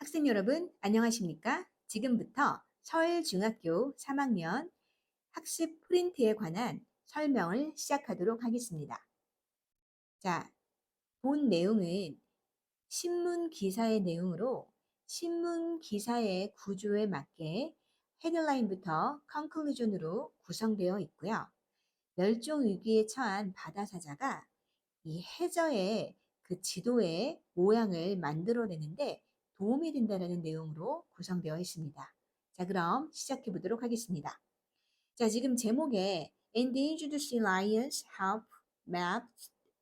학생 여러분, 안녕하십니까? 지금부터 서울중학교 3학년 학습 프린트에 관한 설명을 시작하도록 하겠습니다. 자, 본 내용은 신문 기사의 내용으로 신문 기사의 구조에 맞게 헤드라인부터 컨클루전으로 구성되어 있고요. 멸종 위기에 처한 바다 사자가 이 해저의 그 지도의 모양을 만들어내는데 도움이 된다는 내용으로 구성되어 있습니다. 자, 그럼 시작해 보도록 하겠습니다. 자, 지금 제목에 Endangered Sea Lions Help Map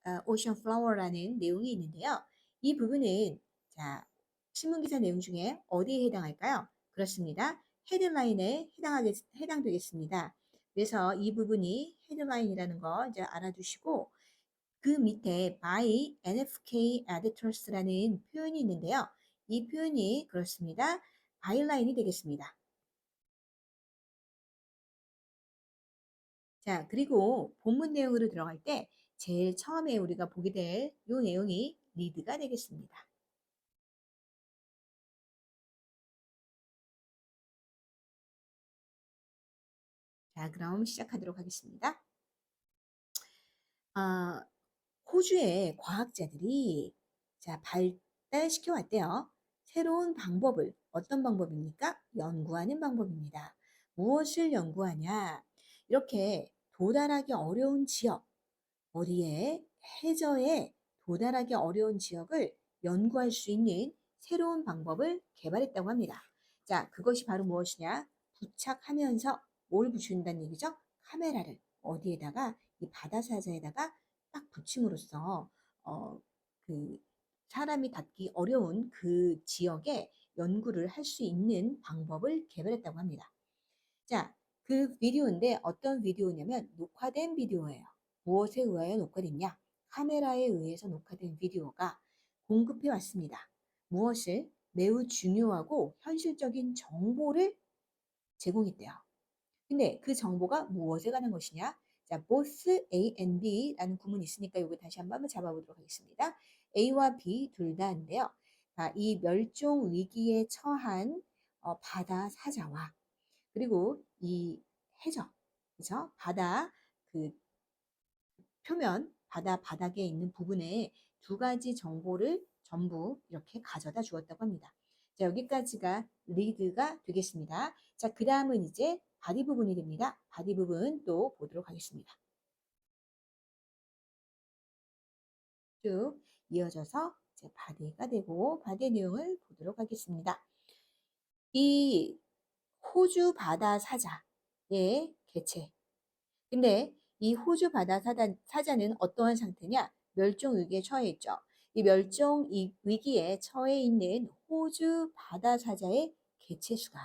uh, Ocean Flower라는 내용이 있는데요. 이 부분은 자, 신문 기사 내용 중에 어디에 해당할까요? 그렇습니다. 헤드라인에 해당하겠, 해당되겠습니다. 그래서 이 부분이 헤드라인이라는 거 이제 알아두시고 그 밑에 by NFK editors라는 표현이 있는데요. 이 표현이 그렇습니다. 바이라인이 되겠습니다. 자, 그리고 본문 내용으로 들어갈 때 제일 처음에 우리가 보게 될 이 내용이 리드가 되겠습니다. 자, 그럼 시작하도록 하겠습니다. 아, 호주의 과학자들이 자, 발달시켜 왔대요. 새로운 방법을 어떤 방법입니까? 연구하는 방법입니다. 무엇을 연구하냐? 이렇게 도달하기 어려운 지역, 어디에 해저에 도달하기 어려운 지역을 연구할 수 있는 새로운 방법을 개발했다고 합니다. 자, 그것이 바로 무엇이냐? 부착하면서 뭘 붙인다는 얘기죠? 카메라를 어디에다가 이 바다 사자에다가 딱 붙임으로써 어, 그 사람이 닿기 어려운 그 지역에 연구를 할 수 있는 방법을 개발했다고 합니다. 자, 그 비디오인데 어떤 비디오냐면 녹화된 비디오예요. 무엇에 의하여 녹화됐냐? 카메라에 의해서 녹화된 비디오가 공급해 왔습니다. 무엇을? 매우 중요하고 현실적인 정보를 제공했대요. 근데 그 정보가 무엇에 관한 것이냐? 자, both A and B라는 구문이 있으니까 이거 다시 한번 잡아보도록 하겠습니다. A와 B 둘 다인데요. 자, 이 멸종 위기에 처한 어, 바다 사자와 그리고 이 해저, 그죠? 바다 그 표면, 바다 바닥에 있는 부분에 두 가지 정보를 전부 이렇게 가져다 주었다고 합니다. 자, 여기까지가 리드가 되겠습니다. 자, 그 다음은 이제 바디 부분이 됩니다. 바디 부분 또 보도록 하겠습니다. 쭉 이어져서 이제 바디가 되고 바디 내용을 보도록 하겠습니다. 이 호주 바다 사자의 개체. 근데 이 호주 바다 사자, 사자 는 어떠한 상태냐? 멸종 위기에 처해 있죠. 이 멸종 위기에 처해 있는 호주 바다 사자의 개체 수가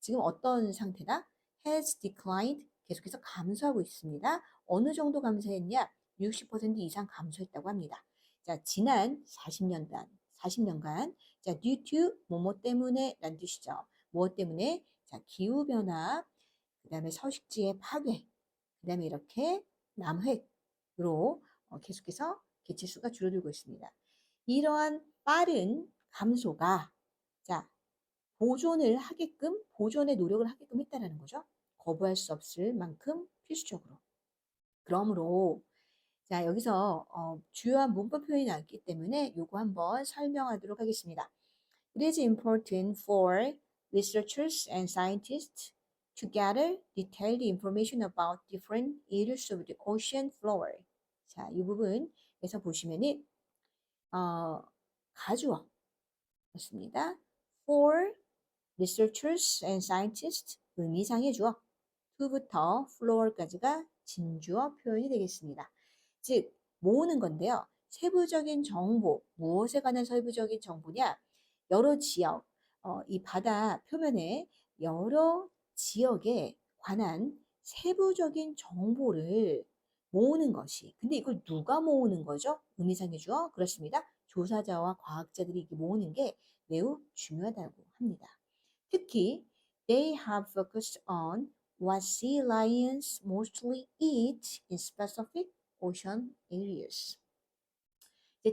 지금 어떤 상태다? has declined 계속해서 감소하고 있습니다. 어느 정도 감소했냐? 60% 이상 감소했다고 합니다. 자, 지난 40년간, 40년간, 자, due 뭐뭐 때문에 라는 뜻이죠. 무엇 때문에? 자, 기후변화, 그 다음에 서식지의 파괴, 그 다음에 이렇게 남획으로 어, 계속해서 개체수가 줄어들고 있습니다. 이러한 빠른 감소가 자 보존을 하게끔 보존의 노력을 하게끔 했다라는 거죠. 거부할 수 없을 만큼 필수적으로. 그러므로 자 여기서 어, 주요한 문법 표현이 나왔기 때문에 요거 한번 설명하도록 하겠습니다. It is important for researchers and scientists to gather detailed information about different areas of the ocean floor. 자, 이 부분에서 보시면은 어, 가주어 였습니다. For researchers and scientists 의미상의 주어 to부터 floor까지가 진주어 표현이 되겠습니다. 즉 모으는 건데요. 세부적인 정보 무엇에 관한 세부적인 정보냐? 여러 지역 어, 이 바다 표면에 여러 지역에 관한 세부적인 정보를 모으는 것이 근데 이걸 누가 모으는 거죠? 의미상의 주어 그렇습니다. 조사자와 과학자들이 모으는 게 매우 중요하다고 합니다. 특히 they have focused on what sea lions mostly eat in specific ocean areas.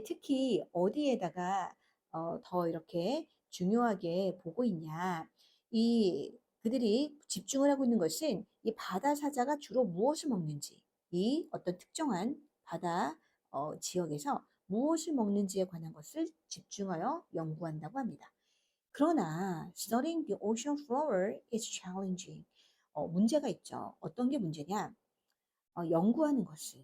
특히 어디에다가 어, 더 이렇게 중요하게 보고 있냐? 이 그들이 집중을 하고 있는 것은 이 바다 사자가 주로 무엇을 먹는지, 이 어떤 특정한 바다 어, 지역에서 무엇을 먹는지에 관한 것을 집중하여 연구한다고 합니다. 그러나 studying the ocean floor is challenging. 어, 문제가 있죠. 어떤 게 문제냐? 어, 연구하는 것은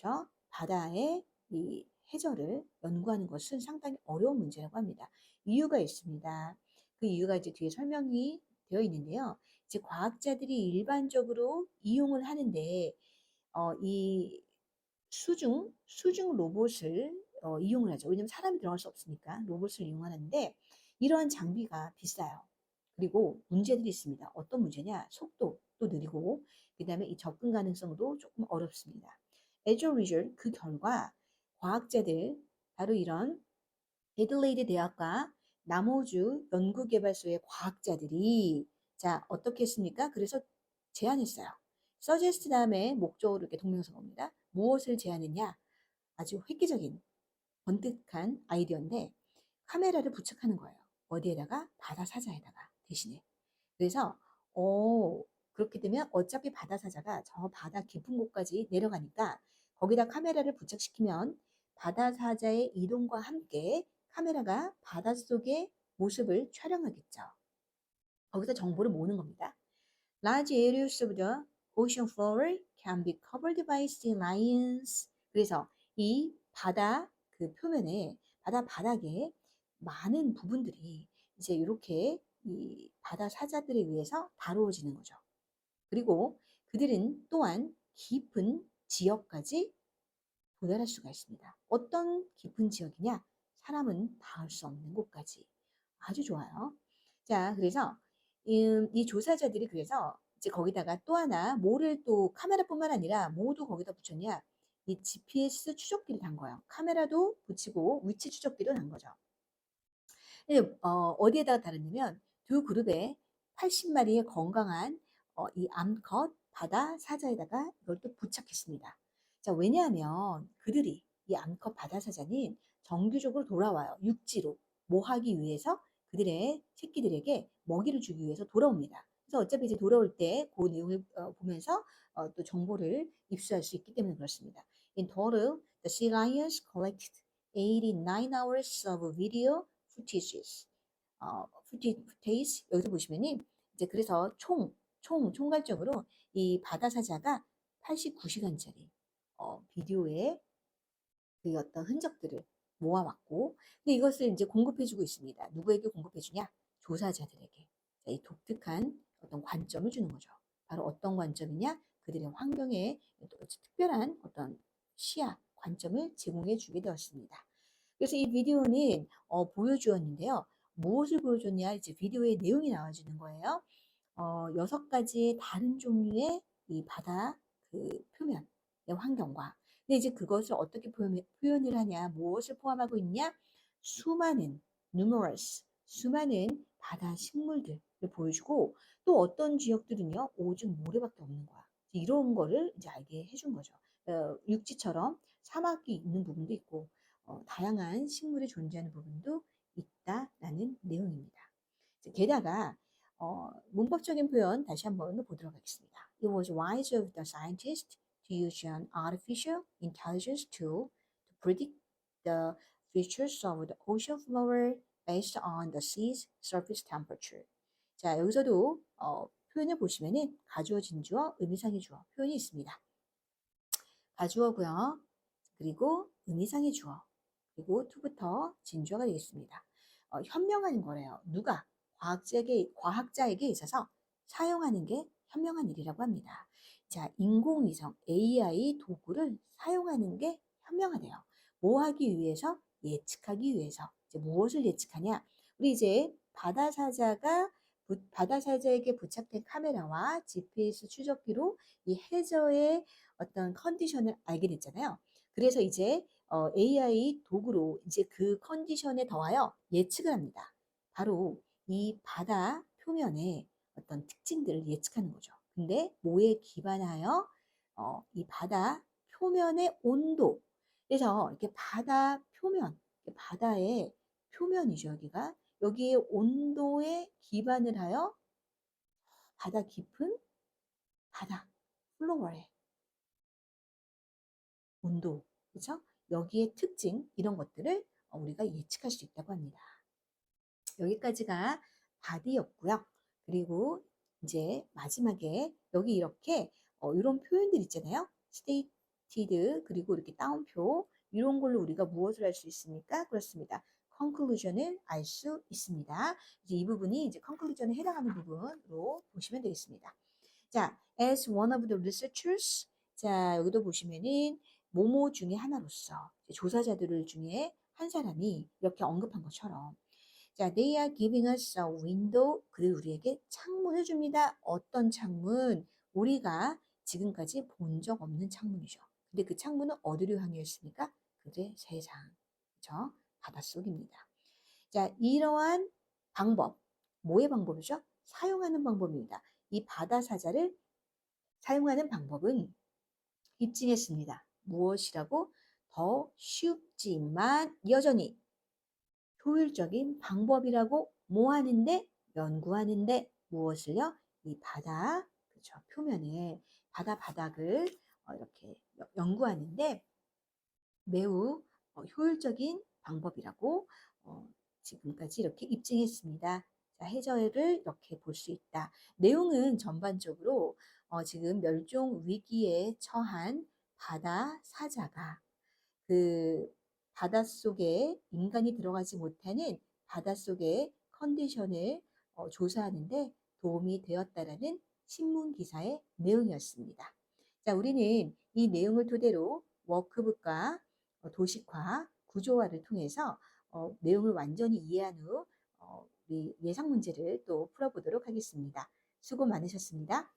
그렇죠? 바다의 이 해저를 연구하는 것은 상당히 어려운 문제라고 합니다. 이유가 있습니다. 그 이유가 이제 뒤에 설명이 되어 있는데요. 이제 과학자들이 일반적으로 이용을 하는데 어, 이 수중 수중 로봇을 어, 이용을 하죠. 왜냐하면 사람이 들어갈 수 없으니까 로봇을 이용하는데 이러한 장비가 비싸요. 그리고 문제들이 있습니다. 어떤 문제냐? 속도도 느리고 그다음에 이 접근 가능성도 조금 어렵습니다. As a result 그 결과 과학자들 바로 이런 애들레이드 대학과 남호주 연구개발소의 과학자들이 자 어떻게 했습니까? 그래서 제안했어요. suggest 다음에 목적으로 이렇게 동명사가 옵니다. 무엇을 제안했냐? 아주 획기적인 번뜩한 아이디어인데 카메라를 부착하는 거예요. 어디에다가 바다 사자에다가 대신에. 그래서 어 그렇게 되면 어차피 바다 사자가 저 바다 깊은 곳까지 내려가니까 거기다 카메라를 부착시키면 바다 사자의 이동과 함께 카메라가 바닷속의 모습을 촬영하겠죠. 거기서 정보를 모으는 겁니다. Large areas of the ocean floor can be covered by sea lions. 그래서 이 바다 그 표면에 바다 바닥에 많은 부분들이 이제 이렇게 이 바다 사자들에 의해서 다루어지는 거죠. 그리고 그들은 또한 깊은 지역까지 도달할 수가 있습니다. 어떤 깊은 지역이냐? 사람은 닿을 수 없는 곳까지. 아주 좋아요. 자, 그래서 음, 이 조사자들이 그래서 이제 거기다가 또 하나 뭐를 또 카메라뿐만 아니라 모두 거기다 붙였냐? 이 GPS 추적기를 단 거예요. 카메라도 붙이고 위치 추적기도 단 거죠. 근데 어, 어디에다가 달았냐면 두 그룹에 80마리의 건강한 어, 이 암컷 바다 사자에다가 이걸 또 부착했습니다. 자, 왜냐하면 그들이 이 암컷 바다 사자는 정규적으로 돌아와요. 육지로 모하기 위해서 그들의 새끼들에게 먹이를 주기 위해서 돌아옵니다. 그래서 어차피 이제 돌아올 때 그 내용을 어, 보면서 어, 또 정보를 입수할 수 있기 때문에 그렇습니다. In total, the sea lions collected 89 hours of video footages. 어, footage 여기서 보시면은 이제 그래서 총, 총, 총괄적으로 이 바다 사자가 89시간짜리 어, 비디오의 그 어떤 흔적들을 모아왔고, 근데 이것을 이제 공급해주고 있습니다. 누구에게 공급해주냐? 조사자들에게. 자, 이 독특한 어떤 관점을 주는 거죠. 바로 어떤 관점이냐? 그들의 환경에 특별한 어떤 시야, 관점을 제공해 주게 되었습니다. 그래서 이 비디오는 어, 보여주었는데요. 무엇을 보여줬냐? 이제 비디오의 내용이 나와주는 거예요. 어, 여섯 가지 다른 종류의 이 바다 그 표면의 환경과 근데 이제 그것을 어떻게 표현, 표현을 하냐? 무엇을 포함하고 있냐? 수많은 numerous 수많은 바다 식물들을 보여주고 또 어떤 지역들은요 오직 모래밖에 없는 거야. 이런 거를 이제 알게 해준 거죠. 어, 육지처럼 사막이 있는 부분도 있고 어, 다양한 식물이 존재하는 부분도 있다라는 내용입니다. 게다가 어, 문법적인 표현 다시 한번 보도록 하겠습니다. It was wise of the scientist to use an artificial intelligence tool to predict the features of the ocean floor based on the sea's surface temperature. 자, 여기서도 어, 표현을 보시면은 가주어, 진주어, 의미상의 주어 표현이 있습니다. 가주어고요. 그리고 의미상의 주어. 그리고 to부터 진주어가 되겠습니다. 어, 현명한 거래요. 누가? 과학자에게, 과학자에게 있어서 사용하는 게 현명한 일이라고 합니다. 자, 인공위성 AI 도구를 사용하는 게 현명하대요. 뭐 하기 위해서? 예측하기 위해서. 이제 무엇을 예측하냐? 우리 이제 바다사자가 바다사자에게 부착된 카메라와 GPS 추적기로 이 해저의 어떤 컨디션을 알게 됐잖아요. 그래서 이제 어, AI 도구로 이제 그 컨디션에 더하여 예측을 합니다. 바로 이 바다 표면의 어떤 특징들을 예측하는 거죠. 근데 뭐에 기반하여 어, 이 바다 표면의 온도 그래서 이렇게 바다 표면 바다의 표면이죠 여기가 여기에 온도에 기반을 하여 바다 깊은 바다 플로어의 온도, 그렇죠? 여기에 특징 이런 것들을 어, 우리가 예측할 수 있다고 합니다. 여기까지가 바디였고요. 그리고 이제 마지막에 여기 이렇게 어, 이런 표현들 있잖아요. stated 그리고 이렇게 따옴표 이런 걸로 우리가 무엇을 할 수 있습니까? 그렇습니다. conclusion을 알 수 있습니다. 이제 이 부분이 이제 conclusion에 해당하는 부분으로 보시면 되겠습니다. 자, as one of the researchers 자, 여기도 보시면은 모모 중에 하나로서 조사자들 중에 한 사람이 이렇게 언급한 것처럼 자, they are giving us a window. 그리고 우리에게 창문을 줍니다. 어떤 창문? 우리가 지금까지 본 적 없는 창문이죠. 근데 그 창문은 어디로 향해 있습니까? 그들의 세상. 그죠? 바닷속입니다. 자, 이러한 방법. 뭐의 방법이죠? 사용하는 방법입니다. 이 바다 사자를 사용하는 방법은 입증했습니다. 무엇이라고? 더 쉽지만 여전히 효율적인 방법이라고 뭐 하는데 연구하는데 무엇을요? 이 바다 그렇죠 표면을 바다 바닥을 어, 이렇게 연구하는데 매우 어, 효율적인 방법이라고 어, 지금까지 이렇게 입증했습니다. 자, 해저를 이렇게 볼 수 있다. 내용은 전반적으로 어, 지금 멸종 위기에 처한 바다 사자가 그 바닷속에 인간이 들어가지 못하는 바닷속의 컨디션을 어, 조사하는데 도움이 되었다라는 신문 기사의 내용이었습니다. 자, 우리는 이 내용을 토대로 워크북과 어, 도식화, 구조화를 통해서 어, 내용을 완전히 이해한 후 어, 우리 예상 문제를 또 풀어보도록 하겠습니다. 수고 많으셨습니다.